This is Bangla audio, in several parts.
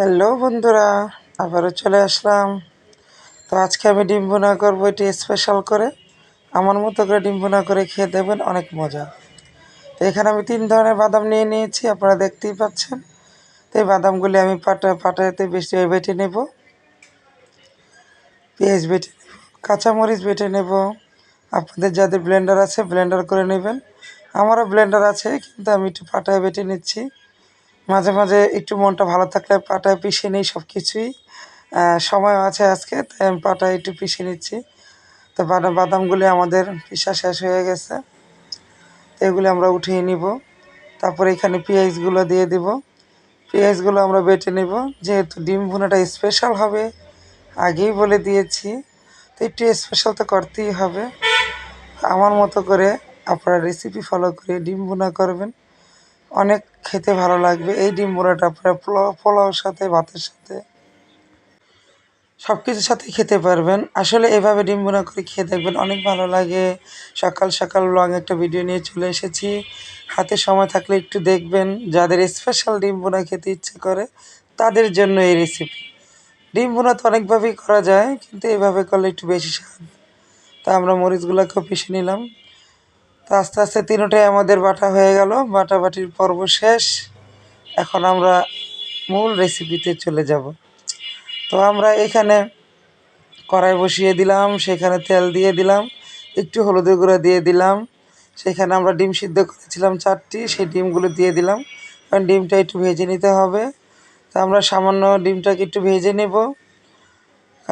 হ্যালো বন্ধুরা, আবারও চলে আসলাম। তো আজকে আমি ডিম বোনা করব, এটি স্পেশাল করে। আমার মতো করে ডিম বোনা করে খেয়ে দেবেন, অনেক মজা। তো এখানে আমি তিন ধরনের বাদাম নিয়ে নিয়েছি, আপনারা দেখতেই পাচ্ছেন। তো এই বাদামগুলি আমি পাটা, পাটাতে বেশি বেটে নেব। পেঁয়াজ বেটে নেব, কাঁচামরিচ বেটে নেব। আপনাদের যাদের ব্লেন্ডার আছে ব্লেন্ডার করে নেবেন। আমারও ব্লেন্ডার আছে, কিন্তু আমি একটু পাটায় বেটে নিচ্ছি। মাঝে মাঝে একটু মনটা ভালো থাকলে পাটায় পিষে নিই সব কিছুই সময় আছে আজকে, তাই আমি পাটায় একটু পিষে নিচ্ছি। তো বাদাম বাদামগুলি আমাদের পিসা শেষ হয়ে গেছে। তো এগুলি আমরা উঠিয়ে নিব। তারপরে এখানে পেঁয়াজগুলো দিয়ে দিব। পেঁয়াজগুলো আমরা বেটে নেব। যেহেতু ডিম ভুনাটা স্পেশাল হবে, আগেই বলে দিয়েছি। তো একটু স্পেশাল তো করতেই হবে। আমার মতো করে আপনারা রেসিপি ফলো করে ডিম ভুনা করবেন। অনেক খেতে ভালো লাগবে। এই ডিম বোনাটা আপনারা পোলাও, পোলাওর সাথে, ভাতের সাথে। সব কিছুর সাথে খেতে পারবেন। আসলে এভাবে ডিম বোনা করে খেয়ে দেখবেন অনেক ভালো লাগে। সকাল সকাল লং একটা ভিডিও নিয়ে চলে এসেছি। হাতে সময় থাকলে একটু দেখবেন যাদের স্পেশাল ডিম বোনা খেতে ইচ্ছে করে, তাদের জন্য এই রেসিপি ডিম বোনা তো অনেকভাবেই করা যায়, কিন্তু এভাবে করলে একটু বেশি স্বাদ। তা আমরা মরিচগুলোকেও পিষে নিলাম। তো আস্তে আস্তে তিনোটাই আমাদের বাটা হয়ে গেল। বাটাবাটির পর্ব শেষ। এখন আমরা মূল রেসিপিতে চলে যাব। তো আমরা এখানে কড়াই বসিয়ে দিলাম, সেখানে তেল দিয়ে দিলাম, একটু হলুদের গুঁড়া দিয়ে দিলাম। সেখানে আমরা ডিম সিদ্ধ করেছিলাম চারটি, সেই ডিমগুলো দিয়ে দিলাম। কারণ ডিমটা একটু ভেজে নিতে হবে। তো আমরা সামান্য ডিমটাকে একটু ভেজে নেব।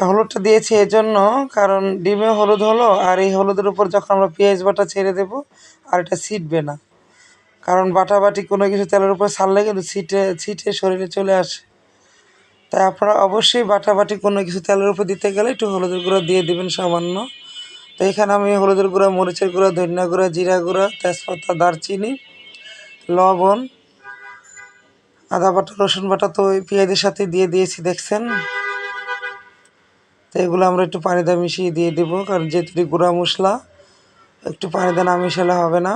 হলুদটা দিয়েছি এজন্য, কারণ ডিমে হলুদ হলো, আর এই হলুদের উপর যখন আমরা পেঁয়াজ বাটা ছেড়ে দেব, আর এটা ছিটবে না। কারণ বাটাবাটি কোনো কিছু তেলের উপর ছাড়লে কিন্তু ছিটে ছিটে শরীরে চলে আসে। তাই আপনারা অবশ্যই বাটাবাটি কোনো কিছু তেলের উপর দিতে গেলে একটু হলুদের গুঁড়ো দিয়ে দেবেন সামান্য। তো এখানে আমি হলুদের গুঁড়া, মরিচের গুঁড়া, ধনিয়া গুঁড়া, জিরা গুঁড়া, তেজপাতা, দারচিনি, লবণ, আদা বাটা, রসুন বাটা তো ওই পেঁয়াজের সাথে দিয়ে দিয়েছি, দেখছেন? তো এগুলো আমরা একটু পানি দিয়ে মিশিয়ে দিয়ে দেবো, কারণ যেহেতু গুঁড়া মশলা, একটু পানি দিয়ে না মিশালে হবে না।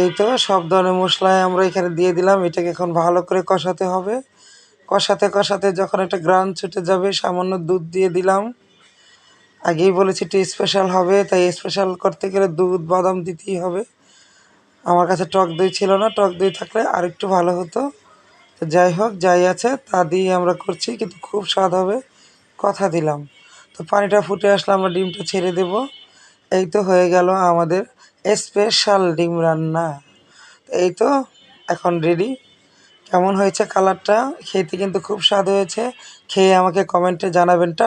এই তো সব ধরনের মশলাই আমরা এখানে দিয়ে দিলাম, এটাকে এখন ভালো করে কষাতে হবে। কষাতে কষাতে যখন একটা গ্রান ছুটে যাবে, সামান্য দুধ দিয়ে দিলাম। আগেই বলেছি একটু স্পেশাল হবে, তাই স্পেশাল করতে গেলে দুধ, বাদাম দিতেই হবে। আমার কাছে টক দই ছিল না, টক দই থাকলে আর একটু ভালো হতো। তো যাই হোক, যাই আছে, তা দিয়ে আমরা করছি, কিন্তু খুব স্বাদ হবে। কথা দিলাম। তো পানিটা ফুটে আসলে আমরা ডিমটা ছেড়ে দেব। এই তো হয়ে গেল আমাদের স্পেশাল ডিম রান্না। এই তো এখন রেডি কেমন হয়েছে কালারটা খেতে কিন্তু খুব স্বাদ হয়েছে। খেয়ে আমাকে কমেন্টে জানাবেন। টা